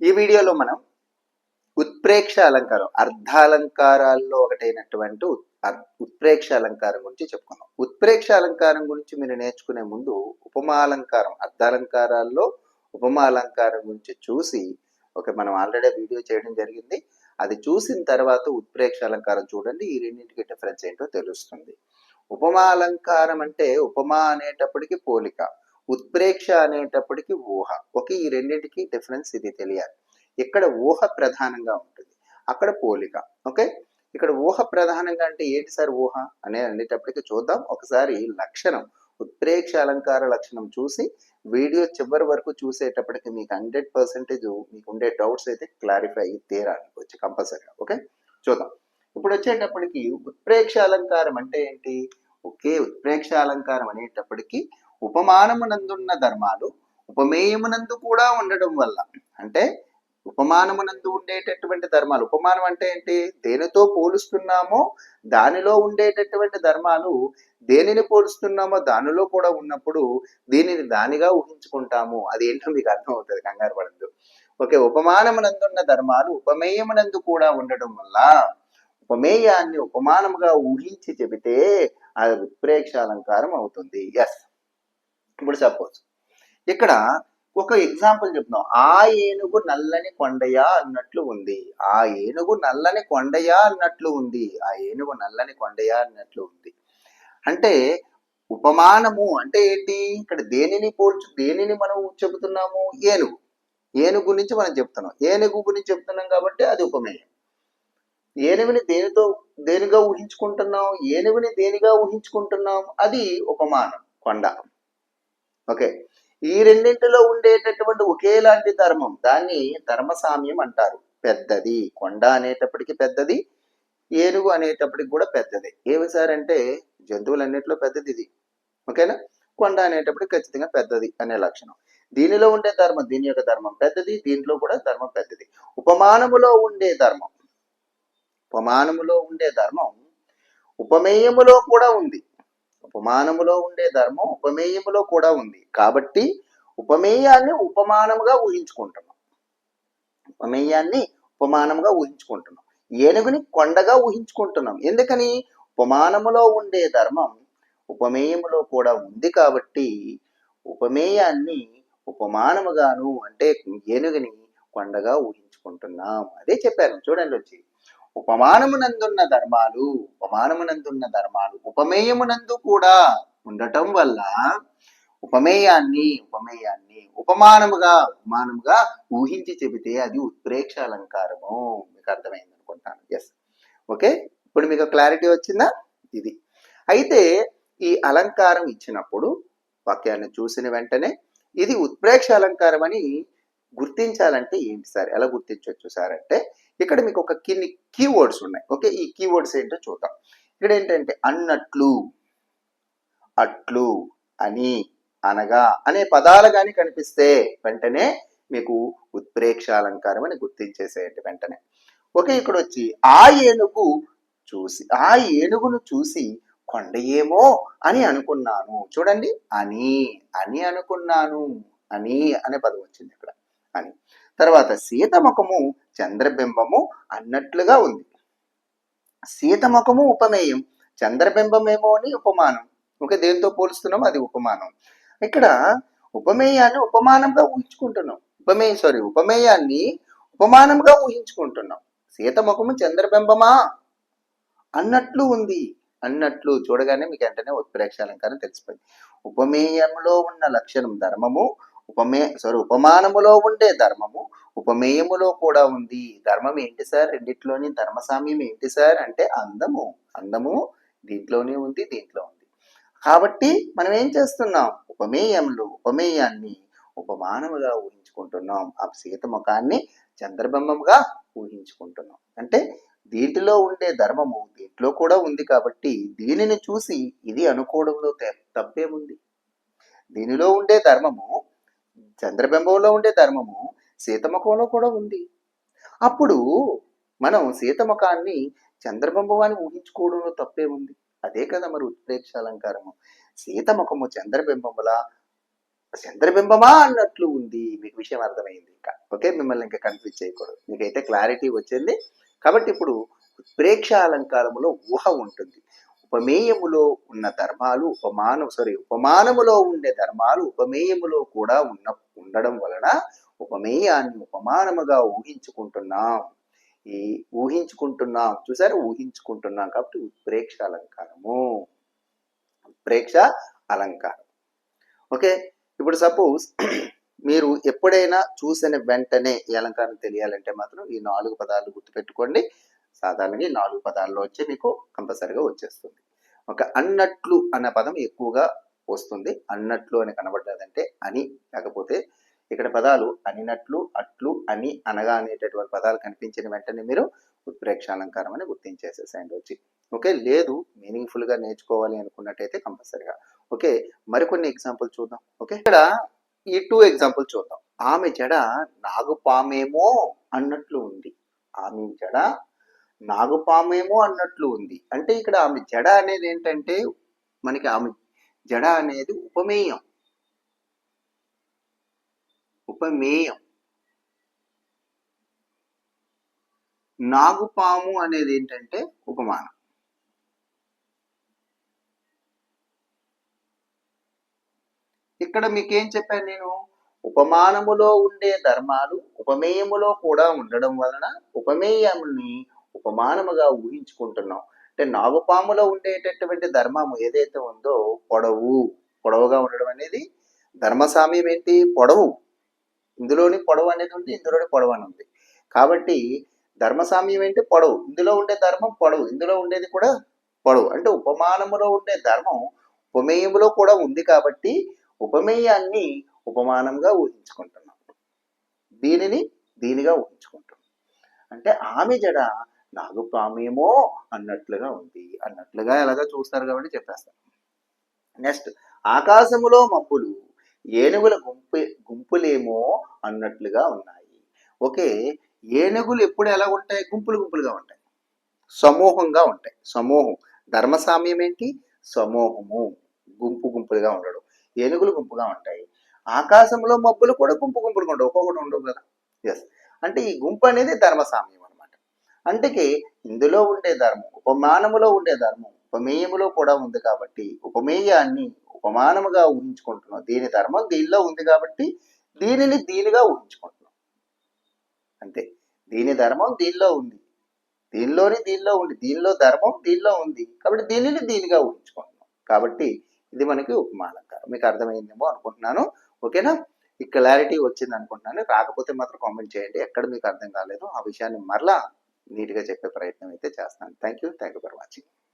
ఈ వీడియోలో మనం ఉత్ప్రేక్ష అలంకారం అర్ధాలంకారాల్లో ఒకటైనటువంటి ఉత్ప్రేక్ష అలంకారం గురించి చెప్పుకుందాం ఉత్ప్రేక్ష అలంకారం గురించి మీరు నేర్చుకునే ముందు ఉపమాలంకారం అర్ధాలంకారాల్లో ఉపమాలంకారం గురించి చూసి ఓకే మనం ఆల్రెడీ వీడియో చేయడం జరిగింది. అది చూసిన తర్వాత ఉత్ప్రేక్ష అలంకారం చూడండి ఈ రెండింటికి డిఫరెన్స్ ఏంటో తెలుస్తుంది. ఉపమా అలంకారం అంటే ఉపమా అనేటప్పటికి పోలిక. ఉత్ప్రేక్ష అనేటప్పటికి ఊహ. ఓకే ఈ రెండింటికి డిఫరెన్స్ ఇది తెలియాలి. ఇక్కడ ఊహ ప్రధానంగా ఉంటుంది. అక్కడ పోలిక. ఓకే? ఇక్కడ ఊహ ప్రధానంగా అంటే ఏంటి సార్ ఊహ? అనే అనేటప్పటికి చూద్దాం. ఒకసారి లక్షణం. ఉత్ప్రేక్ష అలంకార లక్షణం చూసి వీడియో చివరి వరకు చూసేటప్పటికి మీకు హండ్రెడ్ పర్సెంటేజ్ మీకు ఉండే డౌట్స్ అయితే క్లారిఫై అయ్యి తీరాలి. వచ్చి కంపల్సరీగా ఓకే? చూద్దాం. ఇప్పుడు వచ్చేటప్పటికి ఉత్ప్రేక్ష అలంకారం అంటే ఏంటి? ఒకే ఉత్ప్రేక్ష అలంకారం అనేటప్పటికీ ఉపమానమునందున్న ధర్మాలు ఉపమేయమునందు కూడా ఉండడం వల్ల అంటే ఉపమానమునందు ఉండేటటువంటి ధర్మాలు ఉపమానం అంటే ఏంటి? దేనితో పోలుస్తున్నామో దానిలో ఉండేటటువంటి ధర్మాలు దేనిని పోలుస్తున్నామో దానిలో కూడా ఉన్నప్పుడు దీనిని దానిగా ఊహించుకుంటాము. అది ఏంటో మీకు అర్థం అవుతుంది కంగారు పడద్దు. ఓకే ఉపమానమునందున్న ధర్మాలు ఉపమేయమునందు కూడా ఉండడం వల్ల ఉపమేయాన్ని ఉపమానముగా ఊహించి చెబితే అది ఉత్ప్రేక్ష అలంకారం అవుతుంది. ఎస్ ఇప్పుడు సపోజ్ ఇక్కడ ఒక ఎగ్జాంపుల్ చెప్తున్నాం. ఆ ఏనుగు నల్లని కొండయా అన్నట్లు ఉంది. ఆ ఏనుగు నల్లని కొండయా అన్నట్లు ఉంది. ఆ ఏనుగు నల్లని కొండయా అన్నట్లు ఉంది. అంటే ఉపమానము అంటే ఏంటి? ఇక్కడ దేనిని పోల్చు దేనిని మనం చెబుతున్నాము? ఏనుగు. ఏనుగు గురించి మనం చెప్తున్నాం. ఏనుగు గురించి చెప్తున్నాం కాబట్టి అది ఉపమేయం. ఏనుగుని దేనితో దేనిగా ఊహించుకుంటున్నాం? ఏనుగుని దేనిగా ఊహించుకుంటున్నాం? అది ఉపమానం. కొండ. ఓకే. ఈ రెండింటిలో ఉండేటటువంటి ఒకేలాంటి ధర్మం దాన్ని ధర్మసామ్యం అంటారు. పెద్దది కొండ అనేటప్పటికి పెద్దది ఏనుగు అనేటప్పటికి కూడా పెద్దది. ఏమి సార్ అంటే జంతువులన్నింటిలో పెద్దది ఇది. ఓకేనా? కొండ అనేటప్పటికి ఖచ్చితంగా పెద్దది అనే లక్షణం. దీనిలో ఉండే ధర్మం దీని యొక్క ధర్మం పెద్దది దీంట్లో కూడా ధర్మం పెద్దది. ఉపమానములో ఉండే ధర్మం ఉపమానములో ఉండే ధర్మం ఉపమేయములో కూడా ఉంది. ఉపమానములో ఉండే ధర్మం ఉపమేయములో కూడా ఉంది. కాబట్టి ఉపమేయాన్ని ఉపమానముగా ఊహించుకుంటున్నాం. ఉపమేయాన్ని ఉపమానముగా ఊహించుకుంటున్నాం. ఏనుగుని కొండగా ఊహించుకుంటున్నాం. ఎందుకని? ఉపమానములో ఉండే ధర్మం ఉపమేయములో కూడా ఉంది కాబట్టి ఉపమేయాన్ని ఉపమానముగాను అంటే ఏనుగుని కొండగా ఊహించుకుంటున్నాం. అదే చెప్పాను. చూడండి వచ్చి. ఉపమానమునందున్న ధర్మాలు ఉపమానమునందున్న ధర్మాలు ఉపమేయమునందు కూడా ఉండటం వల్ల ఉపమేయాన్ని ఉపమేయాన్ని ఉపమానముగా ఉపమానముగా ఊహించి చెబితే అది ఉత్ప్రేక్ష అలంకారము. మీకు అర్థమైంది అనుకుంటాను. ఎస్ ఓకే ఇప్పుడు మీకు క్లారిటీ వచ్చిందా? ఇది. అయితే ఈ అలంకారం ఇచ్చినప్పుడు వాక్యాన్ని చూసిన వెంటనే ఇది ఉత్ప్రేక్ష అలంకారం అని గుర్తించాలంటే ఏంటి సార్? ఎలా గుర్తించవచ్చు సార్ అంటే ఇక్కడ మీకు ఒక కిన్ని కీవర్డ్స్ ఉన్నాయి. ఓకే? ఈ కీవర్డ్స్ ఏంటో చూద్దాం. ఇక్కడ ఏంటంటే అన్నట్లు అట్లు అని అనగా అనే పదాలు కానీ కనిపిస్తే వెంటనే మీకు ఉత్ప్రేక్ష అలంకారం అని గుర్తించేసేయండి వెంటనే. ఓకే? ఇక్కడ వచ్చి ఆ ఏనుగు చూసి ఆ ఏనుగును చూసి కొండ ఏమో అని అనుకున్నాను. చూడండి. అని అని అనుకున్నాను. అని అనే పదం వచ్చింది ఇక్కడ. అని. తర్వాత సీతముఖము చంద్రబింబము అన్నట్లుగా ఉంది. సీత ముఖము ఉపమేయం. చంద్రబింబమేమో అని ఉపమానం. ఓకే దేంతో పోలుస్తున్నాం? అది ఉపమానం. ఇక్కడ ఉపమేయాన్ని ఉపమానంగా ఊహించుకుంటున్నాం. ఉపమేయం సారీ ఉపమేయాన్ని ఉపమానంగా ఊహించుకుంటున్నాం. సీతముఖము చంద్రబింబమా? అన్నట్లు ఉంది. అన్నట్లు చూడగానే మీకు వెంటనే ఉత్ప్రేక్ష అలంకారం తెలిసిపోయింది. ఉపమేయంలో ఉన్న లక్షణం ధర్మము ఉపమే సారీ ఉపమానములో ఉండే ధర్మము ఉపమేయములో కూడా ఉంది. ధర్మం ఏంటి సార్? రెండిట్లోని ధర్మసామ్యం ఏంటి సార్? అంటే అందము. అందము దీంట్లోనే ఉంది దీంట్లో ఉంది. కాబట్టి మనం ఏం చేస్తున్నాం? ఉపమేయంలో ఉపమేయాన్ని ఉపమానముగా ఊహించుకుంటున్నాం. ఆ సీత ముఖాన్ని చంద్రబింబముగా ఊహించుకుంటున్నాం. అంటే దీంట్లో ఉండే ధర్మము దీంట్లో కూడా ఉంది కాబట్టి దీనిని చూసి ఇది అనుకోవడంలో తే- తప్పేముంది? దీనిలో ఉండే ధర్మము చంద్రబింబంలో ఉండే ధర్మము సీతముఖంలో కూడా ఉంది. అప్పుడు మనం సీతముఖాన్ని చంద్రబింబమాన్ని ఊహించుకోవడంలో తప్పే ఉంది. అదే కదా మరి ఉత్ప్రేక్ష అలంకారము. సీతముఖము చంద్రబింబములా చంద్రబింబమా అన్నట్లు ఉంది. మీకు విషయం అర్థమైంది ఇంకా. ఓకే మిమ్మల్ని ఇంకా కన్ఫ్యూజ్ చేయకూడదు. మీకైతే క్లారిటీ వచ్చింది. కాబట్టి ఇప్పుడు ఉత్ప్రేక్ష అలంకారములో ఊహ ఉంటుంది. ఉపమేయములో ఉన్న ధర్మాలు ఉపమానం సారీ ఉపమానములో ఉండే ధర్మాలు ఉపమేయములో కూడా ఉన్న ఉండడం వలన ఉపమేయాన్ని ఉపమానముగా ఊహించుకుంటున్నాం. ఈ ఊహించుకుంటున్నాం చూసారు? ఊహించుకుంటున్నాం కాబట్టి ఉత్ప్రేక్ష అలంకారము. ఉత్ప్రేక్ష అలంకారం. ఓకే? ఇప్పుడు సపోజ్ మీరు ఎప్పుడైనా చూసిన వెంటనే ఈ అలంకారం తెలియాలంటే మాత్రం ఈ నాలుగు పదాలు గుర్తుపెట్టుకోండి. సాధారణంగా ఈ నాలుగు పదాల్లో వచ్చి మీకు కంపల్సరిగా వచ్చేస్తుంది. ఒక అన్నట్లు అన్న పదం ఎక్కువగా వస్తుంది. అన్నట్లు అని కనబడ్డదంటే అని లేకపోతే ఇక్కడ పదాలు అనినట్లు అట్లు అని అనగా అనేటటువంటి పదాలు కనిపించిన వెంటనే మీరు ఉత్ప్రేక్ష అలంకారం అని గుర్తించేసేసేయండి వచ్చి. ఓకే లేదు మీనింగ్ఫుల్గా నేర్చుకోవాలి అనుకున్నట్టయితే కంపల్సరిగా. ఓకే మరికొన్ని ఎగ్జాంపుల్ చూద్దాం. ఓకే ఇక్కడ ఈ టూ ఎగ్జాంపుల్ చూద్దాం. ఆమె జడ నాగుపామేమో అన్నట్లు ఉంది. ఆమె జడ నాగుపామేమో అన్నట్లు ఉంది. అంటే ఇక్కడ ఆమె జడ అనేది ఏంటంటే మనకి ఆమె జడ అనేది ఉపమేయం. ఉపమేయం. నాగుపాము అనేది ఏంటంటే ఉపమానం. ఇక్కడ మీకేం చెప్పాను నేను? ఉపమానములో ఉండే ధర్మాలు ఉపమేయములో కూడా ఉండడం వలన ఉపమేయముని ఉపమానముగా ఊహించుకుంటున్నాం. అంటే నాగుపాములో ఉండేటటువంటి ధర్మము ఏదైతే ఉందో పొడవు పొడవుగా ఉండడం అనేది ధర్మసామ్యం ఏంటి? పొడవు. ఇందులోని పొడవు అనేది ఉంది ఇందులోని పొడవు అని ఉంది. కాబట్టి ధర్మసామ్యం ఏంటి? పొడవు. ఇందులో ఉండే ధర్మం పొడవు. ఇందులో ఉండేది కూడా పొడవు. అంటే ఉపమానములో ఉండే ధర్మం ఉపమేయములో కూడా ఉంది కాబట్టి ఉపమేయాన్ని ఉపమానంగా ఊహించుకుంటున్నాం. దీనిని దీనిగా ఊహించుకుంటున్నాం. అంటే ఆమె జడ నాగుపామేమో అన్నట్లుగా ఉంది. అన్నట్లుగా ఎలాగా చూస్తారు కాబట్టి చెప్పేస్తాను నెక్స్ట్ ఆకాశములో మబ్బులు ఏనుగుల గుంపు గుంపులేమో అన్నట్లుగా ఉన్నాయి. ఓకే ఏనుగులు ఎప్పుడు ఎలా ఉంటాయి? గుంపులు గుంపులుగా ఉంటాయి. సమూహంగా ఉంటాయి. సమూహం. ధర్మసామ్యం ఏంటి? సమూహము. గుంపు గుంపులుగా ఉండడం. ఏనుగులు గుంపుగా ఉంటాయి. ఆకాశంలో మబ్బులు కూడా గుంపు గుంపులుగా ఉండవు. ఒక్కొక్కటి ఉండవు కదా. ఎస్ అంటే ఈ గుంపు అనేది ధర్మసామ్యం. అందుకే ఇందులో ఉండే ధర్మం ఉపమానములో ఉండే ధర్మం ఉపమేయములో కూడా ఉంది కాబట్టి ఉపమేయాన్ని ఉపమానముగా ఊహించుకుంటున్నాం. దీని ధర్మం దీనిలో ఉంది కాబట్టి దీనిని దీనిగా ఊహించుకుంటున్నాం. అంతే. దీని ధర్మం దీనిలో ఉంది. దీనిలోని దీనిలో ఉంది. దీనిలో ధర్మం దీనిలో ఉంది. కాబట్టి దీనిని దీనిగా ఊహించుకుంటున్నాం. కాబట్టి ఇది మనకి ఉపమాలంకారం మీకు అర్థమైందేమో అనుకుంటున్నాను. ఓకేనా? ఈ క్లారిటీ వచ్చింది అనుకుంటున్నాను. రాకపోతే మాత్రం కామెంట్ చేయండి. ఎక్కడ మీకు అర్థం కాలేదు ఆ విషయాన్ని మరలా నీట్గా చెప్పే ప్రయత్నం అయితే చేస్తాను. Thank you thank you for watching.